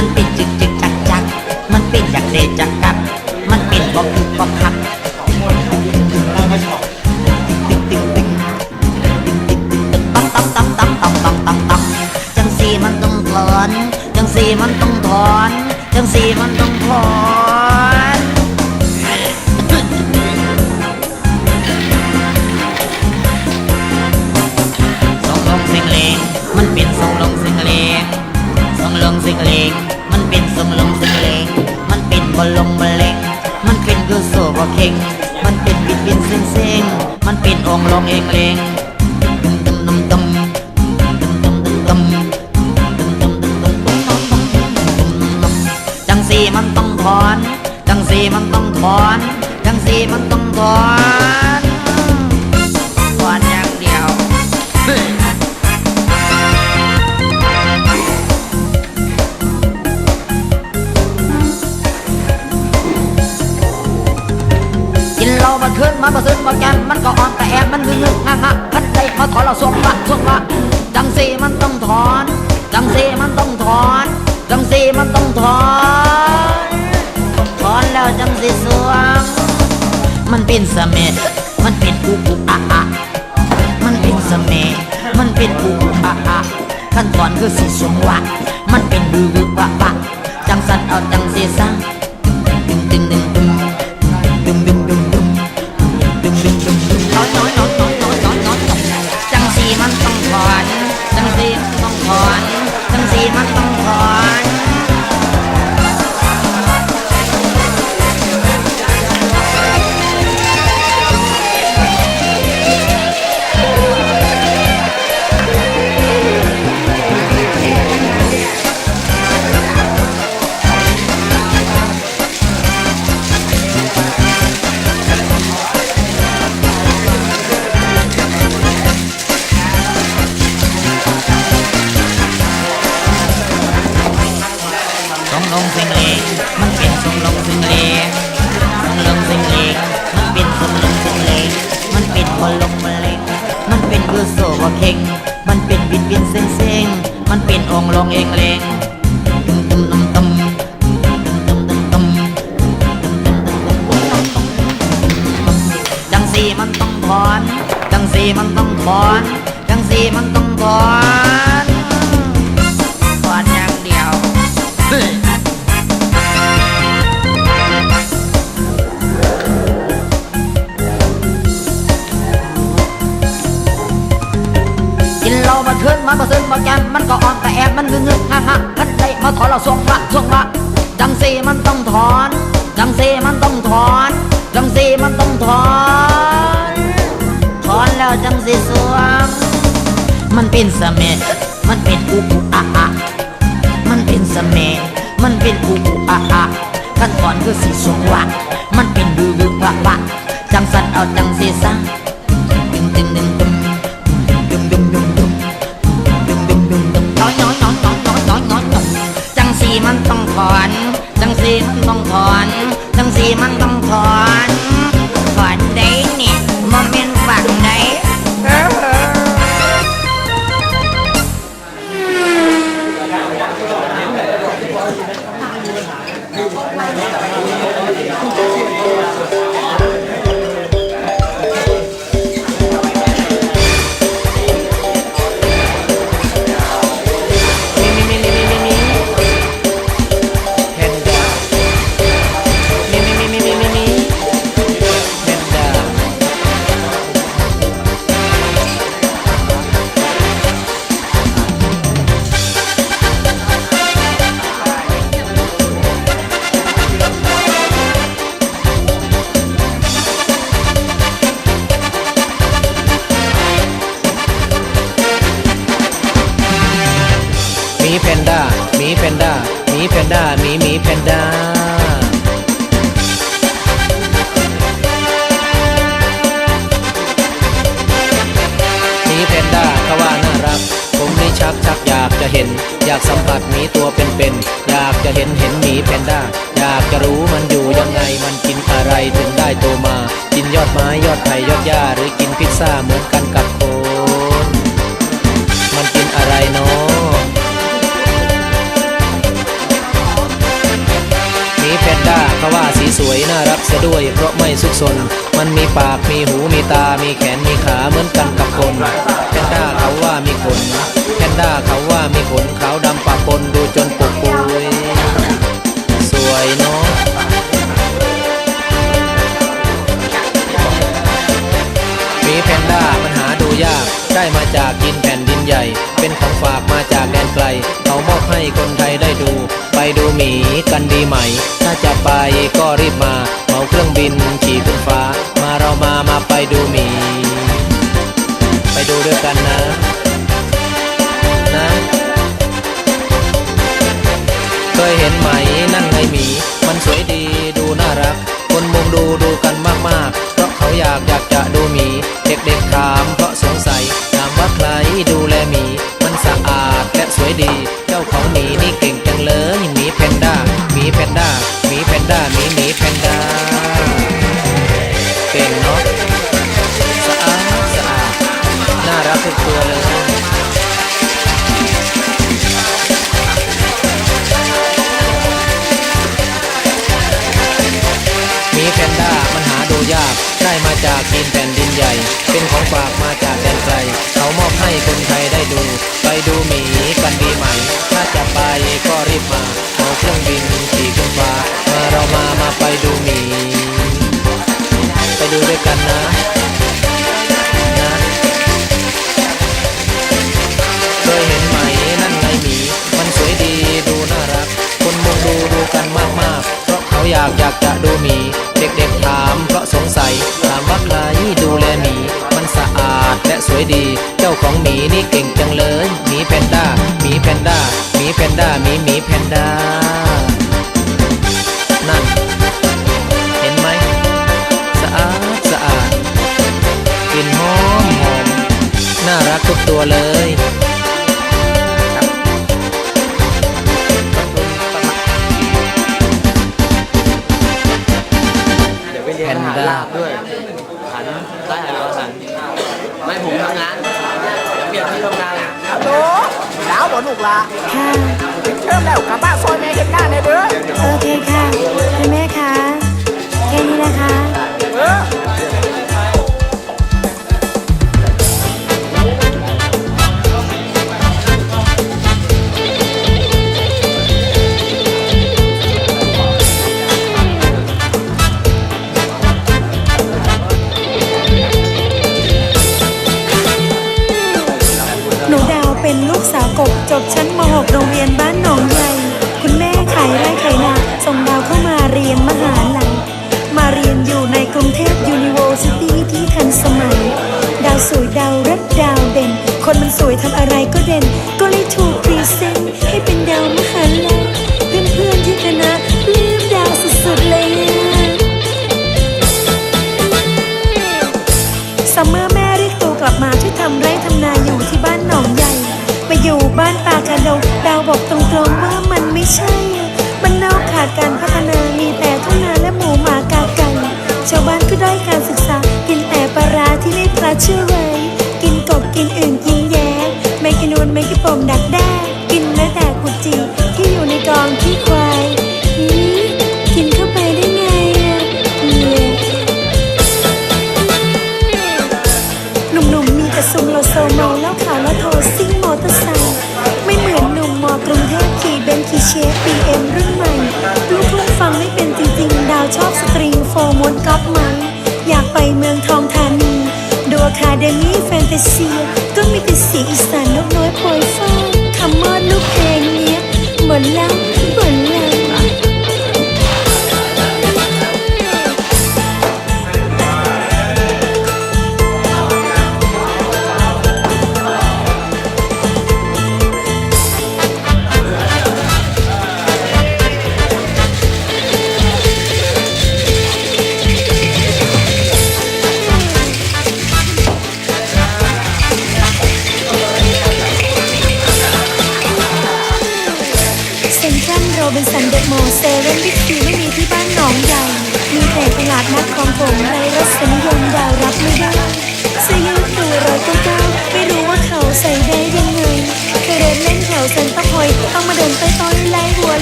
มันเป็นจึก มันงึงงะงะพันใจมาถอนเราสวงละสวงละจังซีมันต้องถอน จังซีมันต้องถอน จังซีมันต้องถอน ถอนแล้วจังซีสวง มันเป็นเสม็ดมันเป็นอุกุอะอะมันเป็นเสม็ดมันเป็นอุกุอะอะขั้นตอนคือสีสวงวะมันเป็นบือบือปะปะจังสันเอาจังซีซัง มันก็อ่อนแต่แอบมันงึงงึงหักหักมันได้มาถอนเราสวงละสวงละจังซีมันต้องถอน จังซีมันต้องถอน จังซีมันต้องถอน ถอนแล้วจังซีสวง มันเป็นเสมมันเป็นอุกอะอะมันเป็นเสมมันเป็นอุกอะอะขั้นตอนคือสีสวงวะมันเป็นดื้อวะวะจังสันเอาจังซีสัง మందం หญ้าหรือกินพิซซ่าเหมือนกันกับคน มันกินอะไรเนาะมีแพนด้าเขาว่าสีสวยน่ารักเสียด้วยเพราะไม่ซุกซน มันมีปากมีหูมีตา มีแขนมีขาเหมือนกันกับคน แพนด้าเขาว่ามีขน แพนด้าเขาว่ามีขนขาวดำปะปน ฝากมาจากแดนไกล เขามอบให้คนไทยได้ดู ไปดูหมีกันดีไหม ถ้าจะไปก็รีบมาเมาเครื่องบินขี่ขึ้นฟ้า มาเรามามาไปดูหมี ไปดูด้วยกันนะ ได้ลาบด้วยหันได้หันแล้วหันไม่ผมทำงานเดี๋ยวเปลี่ยนที่ทำงานอะฮัลโหลดาวบ่ลูกละค่ะถึงเชิญแล้วกลับบ้านซอยแม่เห็นหน้าแน่เด้อโอเคค่ะคุณแม่คะแค่นี้นะคะเออ บชั้นม .6 โรงเรียนบ้านหนองใหญ่ คุณแม่ขายไร่ขายนาส่งดาวเข้ามาเรียนมหาลัย มาเรียนอยู่ในกรุงเทพยูนิเวอร์ซิตี้ที่ทันสมัย ดาวสวยดาวรัดดาวเด่น คนมันสวยทำอะไรก็เด่น ก็เลยถูกพรีเซนต์ให้เป็นดาวมหาลัย เพื่อนๆที่คณะลืมดาวสุดๆเลยซัมเมอร์ ใช่อะมันนอกขาดการพัฒนา มีแต่ทุ่งนาและหมูหมากาไก่ชาวบ้านก็ได้การศึกษา กินแต่ปลาร้าที่ไม่ปลาเชื่อไว้ กินกบกินอื่นกินแย้ ไม่กินนวลไม่กินปมดักแด้ ชอบสตริงโฟมวนก๊อปมัน อยากไปเมืองทองธานี ดูอคาเดมี่แฟนตาซีก็มีแต่สีอีสานนกน้อยโปรยฟ้าคำมอดลูกเพลงเนี้ยเหมือนล้วเหมือนแล้ว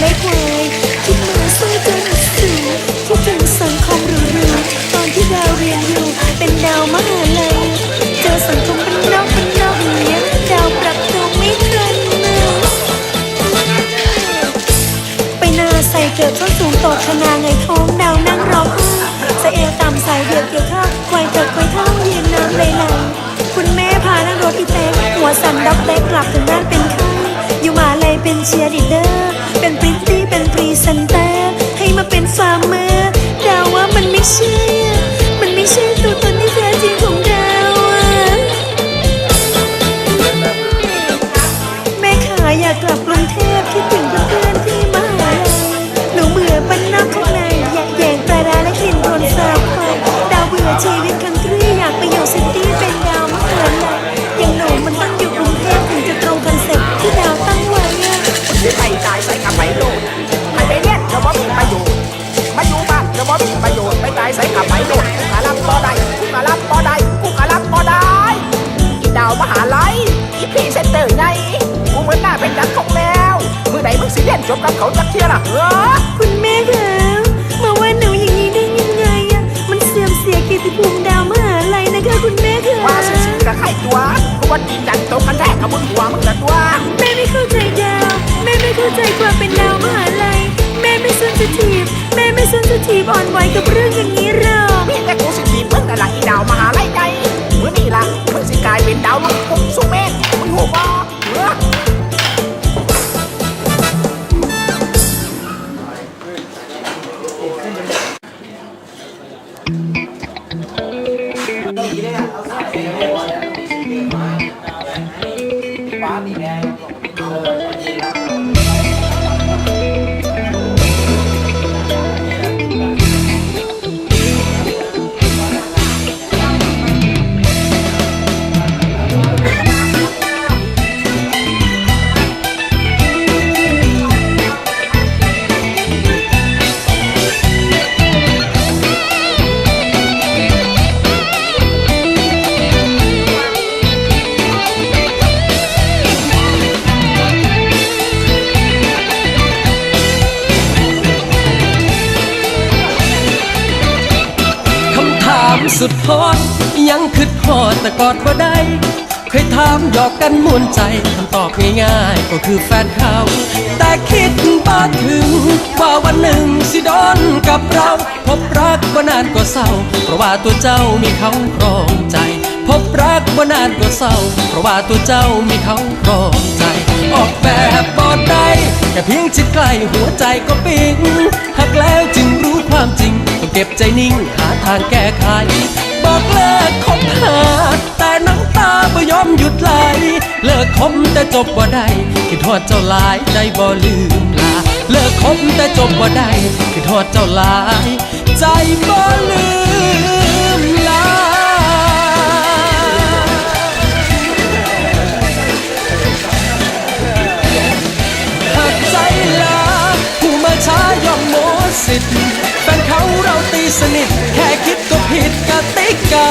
ไล่หัวไล่ควายคิดมาสู้จนสูงคิดถึงสังคมหรูๆตอนที่ดาวเรียนอยู่เป็นดาวมหาลัยเจอสังคมเป็นนอกเป็นนอกอย่างเงี้ยดาวปรับตัวไม่ทันนะไปนาใส่เกือบส้นสูงตกชนาไงท้องดาวนั่งร้องไห้ใส่เอวต่ำใส่เดือดเกี่ยวข้าวควายเกิดควายเท่าเยืนน้ำไหลไหลคุณแม่พานั่งรถอีแตกหัวสั่นดับแตกกลับถึงบ้านเป็นไข้อยู่มาเลยเป็นเชียร์ลีดเดอร์ ตัวตนที่แท้จริงของดาอะแม่ขาอยากกลับกรุงเทพคิดถึงเพื่อนๆที่มหาลัยหนูเบื่อบ้านนอกข้างในอยากแยงปลาร้าและกลิ่นโคลนสาบไฟดาวเบื่อชีวิตคันทรีอยากไปอยู่ซิตี้เป็นดาวมหาลัยอย่างหนูมันต้องอยู่กรุงเทพถึงจะตรงคอนเซ็ปต์ที่ดาวตั้งไว้อะสิไปจ่ายใส่กับไปโล ว่าจีนจันตกกันแท้กับมึงหัวมึงละตัวแม่ไม่เข้าใจดาวแม่ไม่เข้าใจความเป็นดาวมหาลัยแม่ไม่เซนซิทีฟแม่ไม่เซนซิทีฟอ่อนไหวกับเรื่องอย่างนี้ ค แต่กอดบ่ได้ เคยถามหยอกกันมวนใจคำตอบง่ายๆก็คือแฟนเขา แต่คิดบ่ถึง ว่าวันหนึ่งสิโดนกับเรา พบรักบ่นานก็เศร้า เพราะว่าตัวเจ้ามีเขาครองใจ พบรักบ่นานก็เศร้า เพราะว่าตัวเจ้ามีเขาครองใจ ออกแบบบอดได้แค่เพียงจิตใกล้หัวใจก็ปิ๊งหักแล้วจึงรู้ความจริงต้องเก็บใจนิ่งหาทางแก้ไข บอกเลิกคบหาแต่น้ำตาบ่ยอมหยุดไหล เลิกคบแต่จบบ่ได้คิดทอดเจ้าหลายใจบ่ลืมลา เลิกคบแต่จบบ่ได้คิดทอดเจ้าหลาย ใจบ่ลืมลาหากใจลาผู้มาช้ายอมหมสิทธิ์แฟนเขาเราตีสนิท กา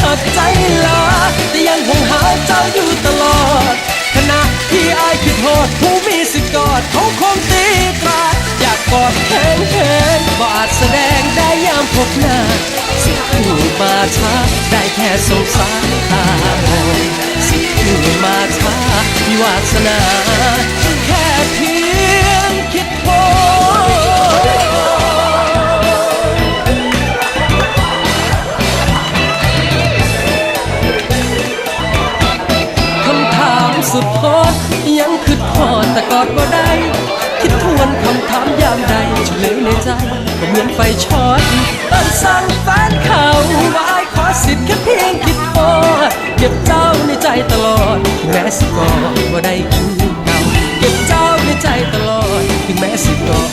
หากใจลา แต่ยังคงหาเจ้าอยู่ตลอด ขณะที่อายคิดโทษผู้มีสิทธิ์กอดเขาคงตีตราอยากกอดแขนแขนบอาจแสดงได้ยามพบหน้าสิผู้มาช้าได้แค่สงสารตามองสิผู้มาช้ามีวาสนา แค่เพีย เหมือนไฟช็อตตอนสั่งแฟนเขาว่าอายขอสิทธิ์แค่เพียงคิดพอเก็บเจ้าในใจตลอดถึงแม้สิกอดบ่ได้คือเก่าเก็บเจ้าในใจตลอดถึงแม้สิกอ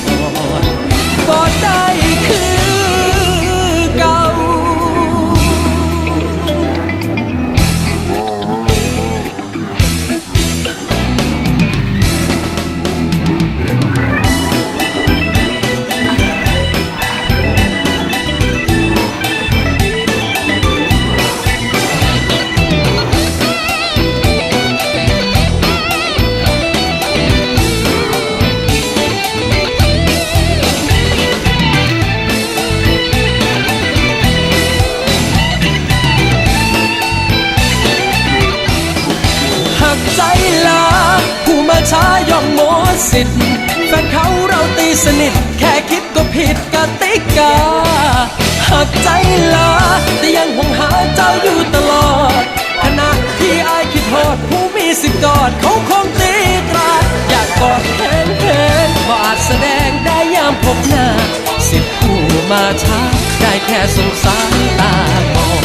มาช้า ได้แค่สงสารตามอง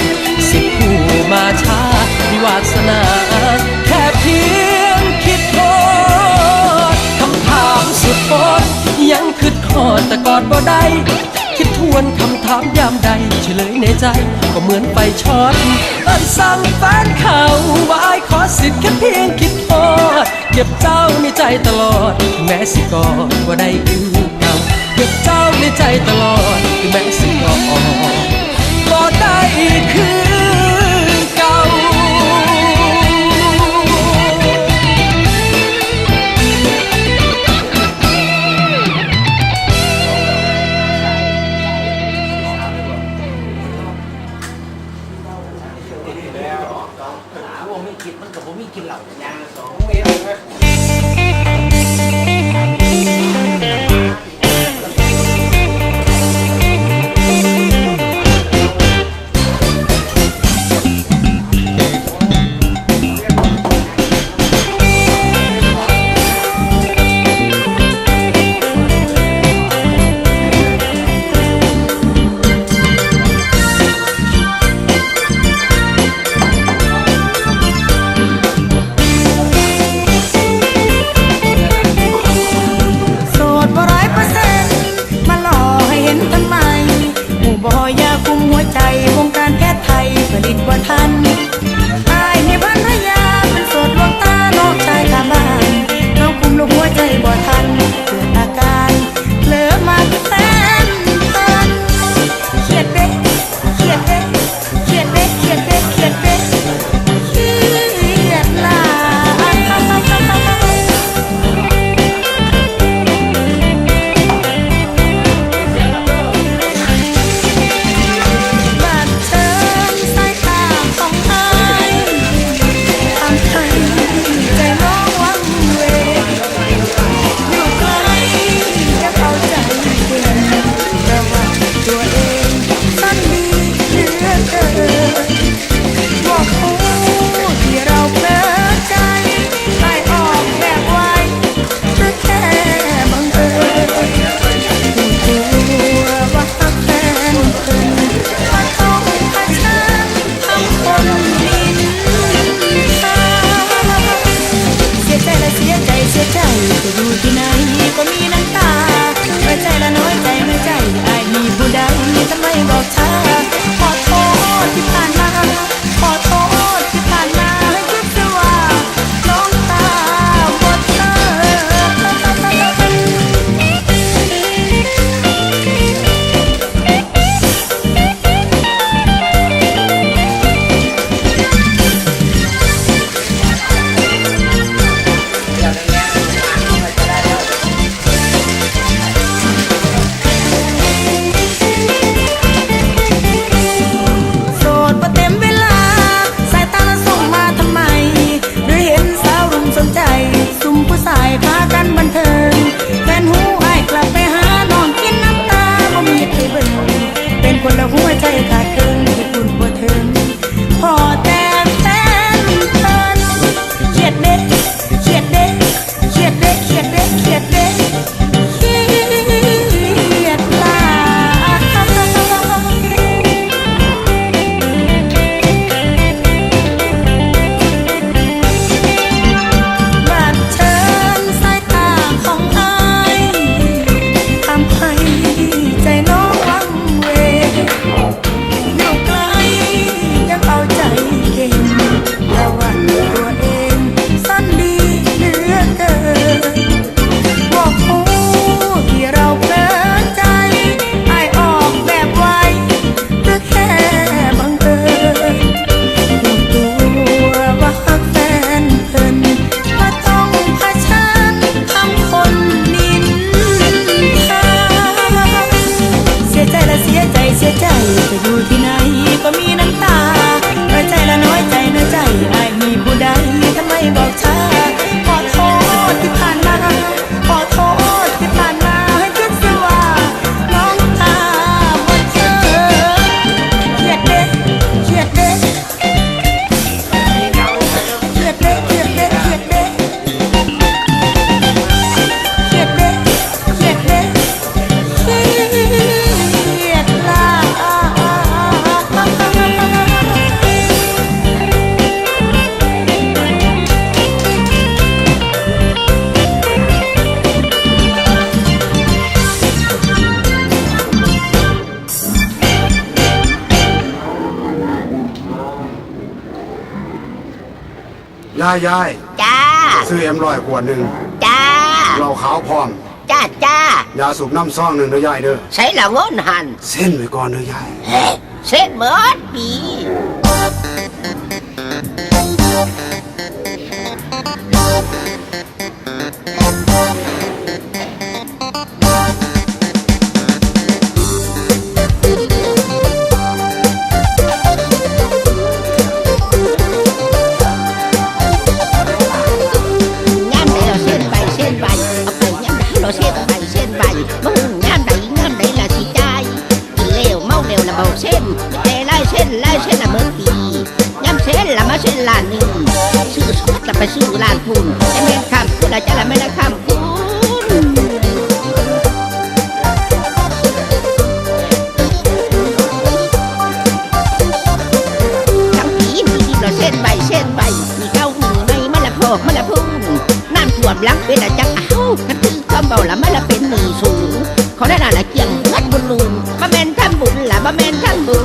สิผู้มาช้ามีวาสนา แค่เพียงคิดโทษคำถามสุดโปดยังคิดทอดแต่กอดบ่ได้คิดทวนคำถามยามใดเฉลยในใจ ก็เหมือนไฟช็อตเอินสั่งแฟนเขาว่าอายขอสิทธิ์แค่เพียงคิดทอดเก็บเจ้าในใจตลอด แม้สิกอดบ่ได้คือเก่าเก็บเจ้า ในใจตลอดถึงแม้สิกอดบ่ได้คือายาย จ้า ซื้อเอ็มร้อยขวดหนึ่งจ้า เราขาวพร้อม จ้าจ้ายาสูบน้ำซ่องหนึ่งเด้อยายเด้อ ใช้ละงอนหันเส้นไว้ก่อนเด้อยาย เฮ้เส้นเบิดปี สู่ลานพุ่นจะแม่นคำคุณอาจารย์ไม่ได้คำคุณคำผีมีดีเราเช่นใบเช่นใบมีเก้าหูไม่มะละพอกมะละพุ่งน้ำท่วมลังเป็นอาจักเอ้ากันคือความเบาละไม่ละเป็นหนีสูงเขาได้ด่าละเกียงวัดบุญลุงมาแมนทำบุญละมาแมนทำบุญ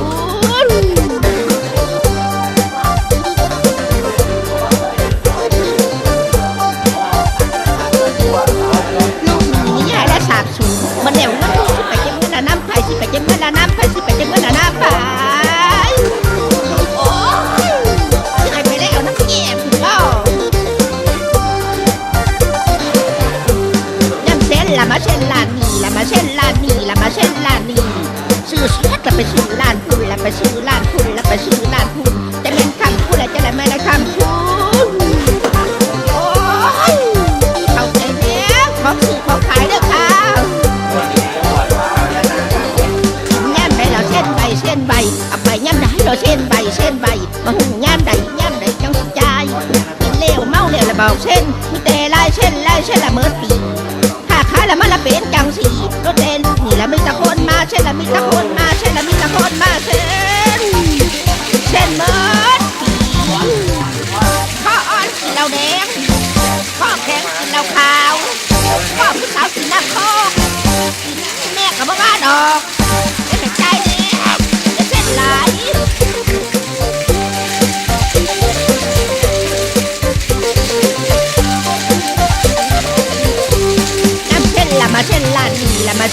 about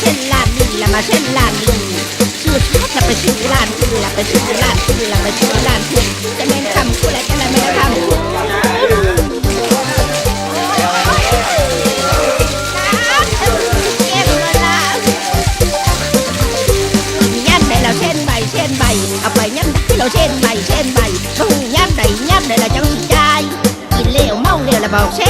xin làm đi là mà xin làm đi, chưa chưa là phải xin làm đi, là phải xin làm đi, là phải xin làm đi, cho nên cầm của lại cái này mình này là trên bày trên bày không nhát đầy nhát này là trong trai chỉ liệu mong đều là bọc xe